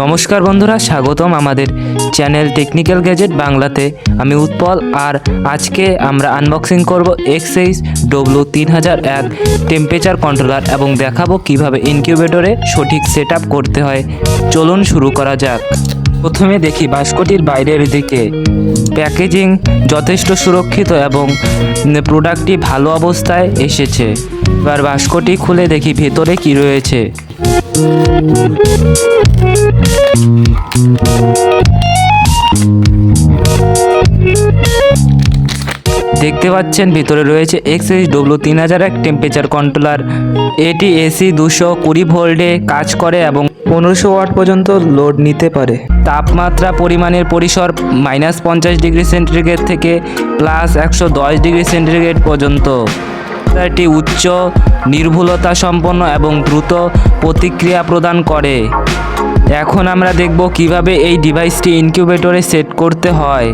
নমস্কার বন্ধুরা, স্বাগতম আমাদের চ্যানেল টেকনিক্যাল গ্যাজেট বাংলাতে। আমি উৎপল আর আজকে আমরা আনবক্সিং করব এক্সএইচ ডব্লু তিন হাজার এক টেম্পারেচার কন্ট্রোলার এবং দেখাবো কীভাবে ইনকিউবেটরে সঠিক সেট করতে হয়। চলুন শুরু করা যাক। প্রথমে দেখি বাস্কটির বাইরের দিকে। প্যাকেজিং যথেষ্ট সুরক্ষিত এবং প্রোডাক্টটি ভালো অবস্থায় এসেছে। এবার বাস্কটি খুলে দেখি ভেতরে কি রয়েছে। দেখতে পাচ্ছেন, ভিতরে রয়েছে এক্স এইচ ডব্লু তিন হাজার এক টেম্পারেচার কন্ট্রোলার এটি এসি দুশো কুড়ি ভোল্টে কাজ করে এবং পনেরোশো ওয়াট পর্যন্ত লোড নিতে পারে। তাপমাত্রা পরিমাণের পরিসর মাইনাস পঞ্চাশ ডিগ্রি সেন্টিগ্রেড থেকে প্লাস একশো দশ ডিগ্রি সেন্টিগ্রেড পর্যন্ত। এটি উচ্চ নির্ভুলতা সম্পন্ন এবং দ্রুত প্রতিক্রিয়া প্রদান করে। এখন আমরা দেখব কীভাবে এই ডিভাইসটি ইনকিউবেটরে সেট করতে হয়।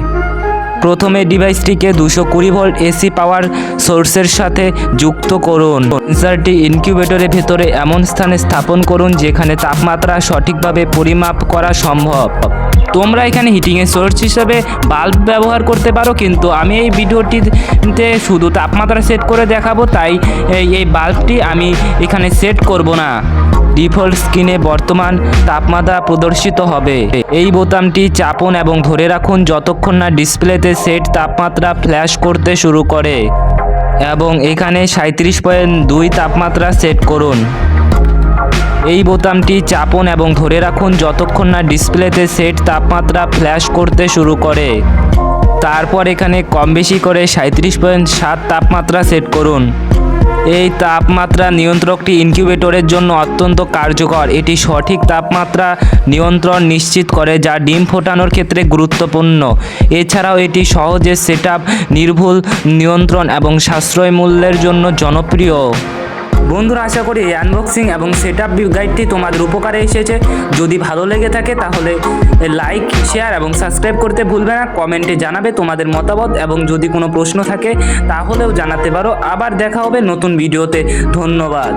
প্রথমে ডিভাইসটিকে দুশো কুড়ি ভোল্ট এসি পাওয়ার সোর্সের সাথে যুক্ত করুন। সেন্সারটি ইনকিউবেটরের ভেতরে এমন স্থানে স্থাপন করুন যেখানে তাপমাত্রা সঠিকভাবে পরিমাপ করা সম্ভব। তোমরা এখানে হিটিংয়ের সোর্স হিসেবে বাল্ব ব্যবহার করতে পারো, কিন্তু আমি এই ভিডিওটিতে শুধু তাপমাত্রা সেট করে দেখাবো, তাই এই- বাল্বটি আমি এখানে সেট করব না। ডিফল্ট স্ক্রিনে বর্তমান তাপমাত্রা প্রদর্শিত হবে। এই বোতামটি চাপুন এবং ধরে রাখুন যতক্ষণ না ডিসপ্লেতে সেট তাপমাত্রা ফ্ল্যাশ করতে শুরু করে। এবং এখানে সাঁত্রিশ পয়েন্ট দুই তাপমাত্রা সেট করুন। এই বোতামটি চাপুন এবং ধরে রাখুন যতক্ষণ না ডিসপ্লেতে সেট তাপমাত্রা ফ্ল্যাশ করতে শুরু করে। তারপর এখানে কম বেশি করে সাঁত্রিশ পয়েন্ট সাত তাপমাত্রা সেট করুন। এই তাপমাত্রা নিয়ন্ত্রকটি ইনকিউবেটরের জন্য অত্যন্ত কার্যকর। এটি সঠিক তাপমাত্রা নিয়ন্ত্রণ নিশ্চিত করে, যা ডিম ফোটানোর ক্ষেত্রে গুরুত্বপূর্ণ। এছাড়াও এটি সহজে সেট নির্ভুল নিয়ন্ত্রণ এবং সাশ্রয় মূল্যের জন্য জনপ্রিয়। বন্ধুরা, আশা করি এই আনবক্সিং এবং সেট আপ গাইডটি তোমাদের উপকারে এসেছে। যদি ভালো লেগে থাকে তাহলে লাইক শেয়ার এবং সাবস্ক্রাইব করতে ভুলবে না। কমেন্টে জানাবে তোমাদের মতামত এবং যদি কোনো প্রশ্ন থাকে তাহলেও জানাতে পারো। আবার দেখা হবে নতুন ভিডিওতে ধন্যবাদ।